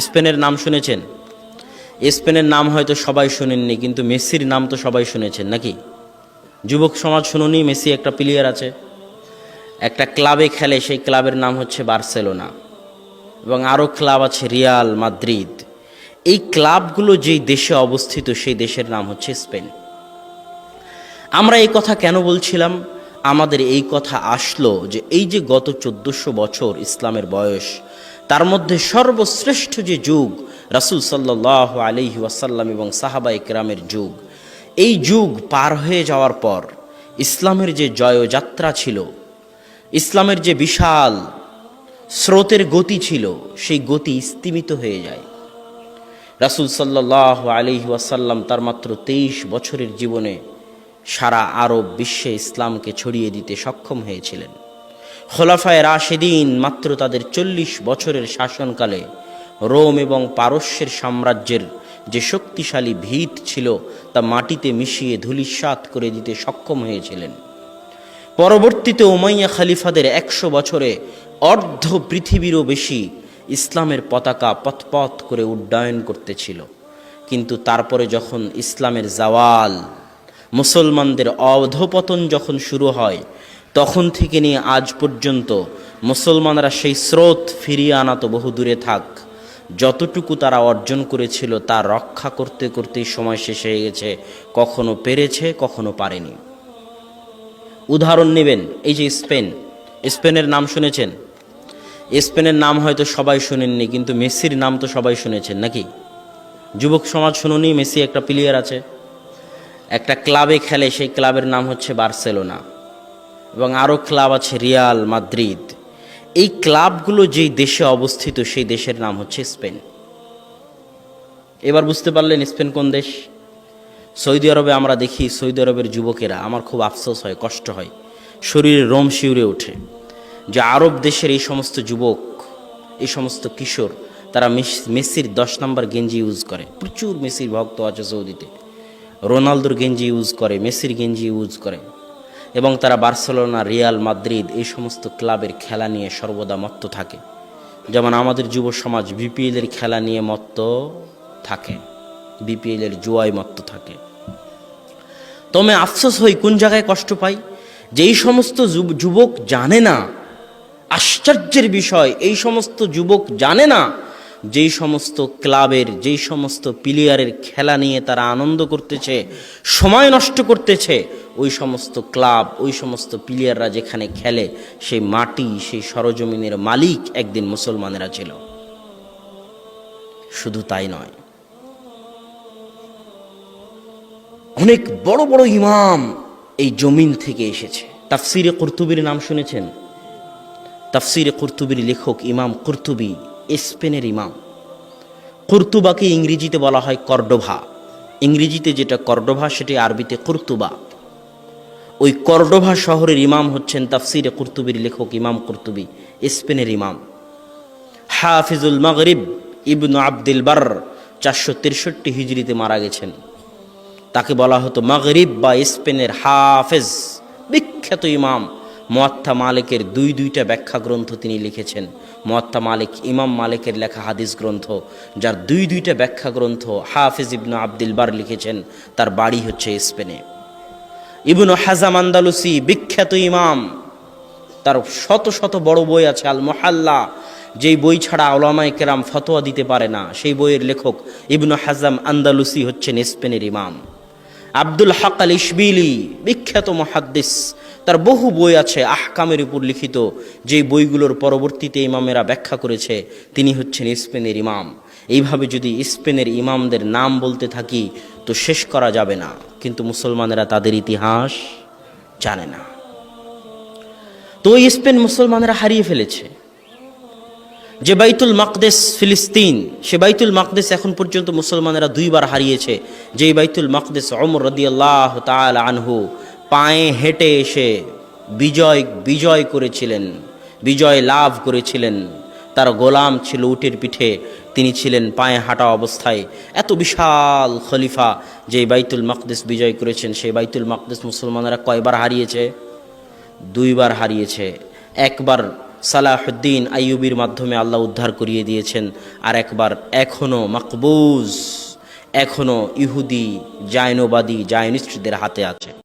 স্পেনের নাম শুনেছেন? স্পেনের নাম হয়তো সবাই শুনেননি, কিন্তু মেসির নাম তো সবাই শুনেছেন, নাকি? যুবক সমাজ শুনুনি মেসি একটা প্লেয়ার আছে। একটা ক্লাবে খেলে, সেই ক্লাবের নাম হচ্ছে বার্সেলোনা। এবং আরও ক্লাব আছে রিয়াল মাদ্রিদ। এই ক্লাবগুলো যেই দেশে অবস্থিত, সেই দেশের নাম হচ্ছে স্পেন। আমরা এই কথা কেন বলছিলাম? আমাদের এই কথা আসলো যে এই যে গত চোদ্দোশো বছর ইসলামের বয়স তার মধ্যে সর্বশ্রেষ্ঠ যে যুগ রাসুল সাল্লাহ আলহি ওয়াসাল্লাম এবং সাহাবা ইকরামের যুগ, এই যুগ পার হয়ে যাওয়ার পর ইসলামের যে জয়যাত্রা ছিল, ইসলামের যে বিশাল স্রোতের গতি ছিল, সেই গতি স্তিমিত হয়ে যায়। রাসুল সাল্লাহ আলহি ওয়াসাল্লাম তার মাত্র তেইশ বছরের জীবনে সারা আরব বিশ্বে ইসলামকে ছড়িয়ে দিতে সক্ষম হয়েছিলেন। খোলাফায় রাশেদিন মাত্র তাদের চল্লিশ বছরের শাসনকালে রোম এবং পারস্যের সাম্রাজ্যের যে শক্তিশালী ভিত ছিল তা মাটিতে মিশিয়ে ধূলিসাৎ করে দিতে সক্ষম হয়েছিলেন। পরবর্তীতে ওমাইয়া খালিফাদের একশো বছরে অর্ধ পৃথিবীরও বেশি ইসলামের পতাকা পথপথ করে উড্ডয়ন করতেছিল কিন্তু তারপরে যখন ইসলামের জাওয়াল, মুসলমানদের অধপতন যখন শুরু হয় তখন থেকে নিয়ে আজ পর্যন্ত মুসলমানরা সেই স্রোত ফিরিয়ে আনা তো বহু দূরে থাক। যতটুকু তারা অর্জন করেছিল তা রক্ষা করতে করতেই সময় শেষ হয়ে গেছে, কখনো পেরেছে, কখনো পারেনি। উদাহরণ নেবেন, এই যে স্পেন। স্পেনের নাম শুনেছেন? স্পেনের নাম হয়তো সবাই শুনেননি, কিন্তু মেসির নাম তো সবাই শুনেছেন নাকি? যুবক সমাজ শুনুনি মেসি একটা প্লেয়ার আছে। একটা ক্লাবে খেলে, সেই ক্লাবের নাম হচ্ছে বার্সেলোনা। এবং আরও ক্লাব আছে রিয়াল মাদ্রিদ। এই ক্লাবগুলো যেই দেশে অবস্থিত, সেই দেশের নাম হচ্ছে স্পেন। এবার বুঝতে পারলেন স্পেন কোন দেশ? সৌদি আরবে আমরা দেখি সৌদি আরবের যুবকেরা, আমার খুব আফসোস হয়, কষ্ট হয়। শরীরে রোম শিউরে ওঠে। যে আরব দেশের এই সমস্ত যুবক, এই সমস্ত কিশোর, তারা মেসির দশ নম্বর গেঞ্জি ইউজ করে। প্রচুর মেসির ভক্ত আছে সৌদিতে। রোনালদোর গেঞ্জি ইউজ করে, মেসির গেঞ্জি ইউজ করে। এবং তারা বার্সেলোনা, রিয়াল মাদ্রিদ এই সমস্ত ক্লাবের খেলা নিয়ে সর্বদা মত্ত থাকে। যেমন আমাদের যুব সমাজ বিপিএলের খেলা নিয়ে মত্ত থাকে। বিপিএলের জুয়ায় মত্ত থাকে। তবে আফসোস হই কোন জায়গায় কষ্ট পাই? যে এই সমস্ত যুব- যুবক জানে না। আশ্চর্যের বিষয়, এই সমস্ত যুবক জানে না যেই সমস্ত ক্লাবের যেই সমস্ত প্লেয়ারের খেলা নিয়ে তারা আনন্দ করতেছে, সময় নষ্ট করতেছে ওই সমস্ত ক্লাব, ওই সমস্ত প্লেয়াররা যেখানে খেলে, সেই মাটি, সেই সরজমিনের মালিক একদিন মুসলমানেরা ছিল। শুধু তাই নয়। অনেক বড় বড় ইমাম এই জমিন থেকে এসেছে। তাফসিরে কুর্তুবির নাম শুনেছেন? তাফসিরে কুর্তুবির লেখক ইমাম কুর্তুবি, স্পেনের ইমাম। কুর্তুবাকে ইংরেজিতে বলা হয় কর্ডোভা। ইংরেজিতে যেটা কর্ডোভা, সেটি আরবিতে কুর্তুবা। ওই কর্ডোভা শহরের ইমাম হচ্ছেন তাফসিরে কুর্তুবির লেখক ইমাম কুর্তুবি, স্পেনের ইমাম। হাফিজুল মাগরিব ইবনু আব্দুল বার চারশো তেষট্টি হিজড়িতে মারা গেছেন। তাকে বলা হতো মাগরিব বা স্পেনের হাফেজ, বিখ্যাত ইমাম। মোয়াত্তা মালিকের দুই দুইটা ব্যাখ্যা গ্রন্থ তিনি লিখেছেন। মোয়াত্তা মালিক, ইমাম মালিকের লেখা হাদিস গ্রন্থ, যার দুই দুইটা ব্যাখ্যা গ্রন্থ হাফেজ ইবনু আব্দুল বার লিখেছেন, তার বাড়ি হচ্ছে স্পেনে। ইবনু হাজাম আন্দালুসি, বিখ্যাত ইমাম। তার শত শত বড় বই আছে আল মোহাল্লা যেই বই ছাড়া ওলামাই কেরাম ফতোয়া দিতে পারে না, সেই বইয়ের লেখক ইবনু হাজাম আন্দালুসি হচ্ছেন স্পেনের ইমাম। আব্দুল হক আল ইসবিলি বিখ্যাত মহাদ্দিস। তার বহু বই আছে আহকামের উপর লিখিত, যেই বইগুলোর পরবর্তীতে ইমামেরা ব্যাখ্যা করেছে, তিনি হচ্ছেন স্পেনের ইমাম। এইভাবে যদি স্পেনের ইমামদের নাম বলতে থাকি তো শেষ করা যাবে না, কিন্তু মুসলমানেরা তাদের ইতিহাস জানে না। তো স্পেন মুসলমানেরা হারিয়ে ফেলেছে। যে বাইতুল মাকদেস ফিলিস্তিন, সে বাইতুল মাকদেস এখন পর্যন্ত মুসলমানেরা দুইবার হারিয়েছে। যেই বাইতুল মাকদেস অমর রদিয়াল্লাহ তাল আনহু পায়ে হেঁটে এসে বিজয় বিজয় করেছিলেন, বিজয় লাভ করেছিলেন। তার গোলাম ছিল উটের পিঠে। তিনি ছিলেন পায়ে হাঁটা অবস্থায়। এত বিশাল খলিফা যে বাইতুল মাকদেস বিজয় করেছেন, সেই বাইতুল মাকদেস মুসলমানেরা কয়বার হারিয়েছে? দুইবার হারিয়েছে। একবার সালাহুদ্দিন আইয়ুবির মাধ্যমে আল্লাহ উদ্ধার করিয়ে দিয়েছেন, আর একবার এখনও মাকবুজ এখনও ইহুদি, জায়নবাদী, জায়নিস্টদের হাতে আছে।